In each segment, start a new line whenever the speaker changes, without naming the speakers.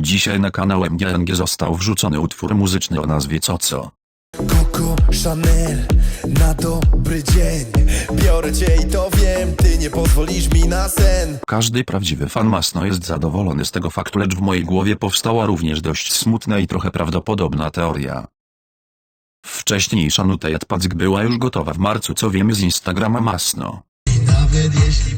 Dzisiaj na kanał MGNG został wrzucony utwór muzyczny o nazwie Co Co.
Coco Chanel na dobry dzień Biorę cię i to wiem, ty nie pozwolisz mi na sen
Każdy prawdziwy fan Masno jest zadowolony z tego faktu, lecz w mojej głowie powstała również dość smutna i trochę prawdopodobna teoria. Wcześniejsza nuta Jadpack była już gotowa w marcu, co wiemy z Instagrama Masno.
Nawet jeśli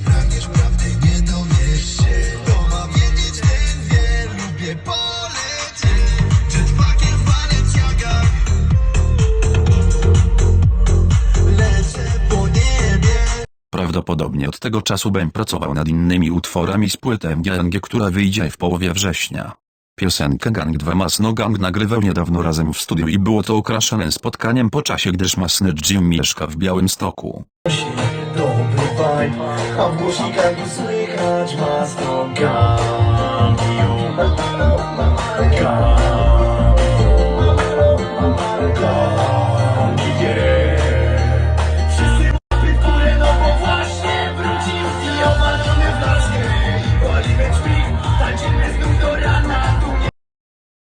Prawdopodobnie od tego czasu Ben pracował nad innymi utworami z płyty MGNG, która wyjdzie w połowie września. Piosenkę Gang 2 Masno Gang nagrywał niedawno razem w studiu i było to okraszone spotkaniem po czasie, gdyż Masny Jim mieszka w Białymstoku.
Dobry vibe, a w głośnikach słychać masno gangiu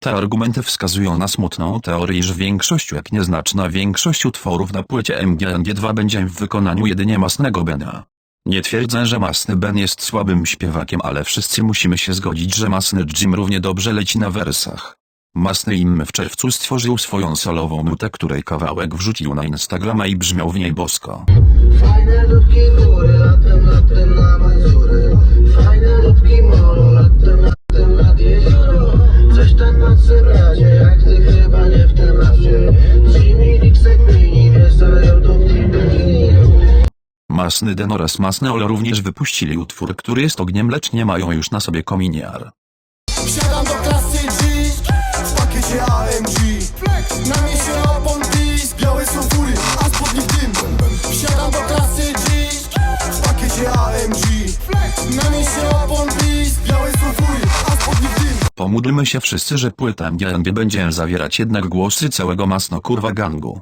Te argumenty wskazują na smutną teorię, iż większość, jak nieznaczna większość utworów na płycie MGNG2 będzie w wykonaniu jedynie Masnego Bena. Nie twierdzę, że Masny Ben jest słabym śpiewakiem, ale wszyscy musimy się zgodzić, że Masny Jim równie dobrze leci na wersach. Masny Im w czerwcu stworzył swoją solową nutę, której kawałek wrzucił na Instagrama i brzmiał w niej bosko.
Fajne dupki góry, latem, latem na Mazury Fajne molo, latem, latem nad jezioro. Coś tam na cebradzie, jak ty chyba nie w temacie. Jimmy Dixek mini, dupki bikini
Masny Den oraz Masny Ol również wypuścili utwór, który jest ogniem, lecz nie mają już na sobie kominiar.
Wsiadam do klasy G W pakiecie AMG Na mieście opon Dis Białe są fury, a spodnie w dym Wsiadam do klasy G W pakiecie AMG Opon a w dym
Pomódlmy się wszyscy, że płyta MGNG będzie zawierać jednak głosy całego masno kurwa gangu.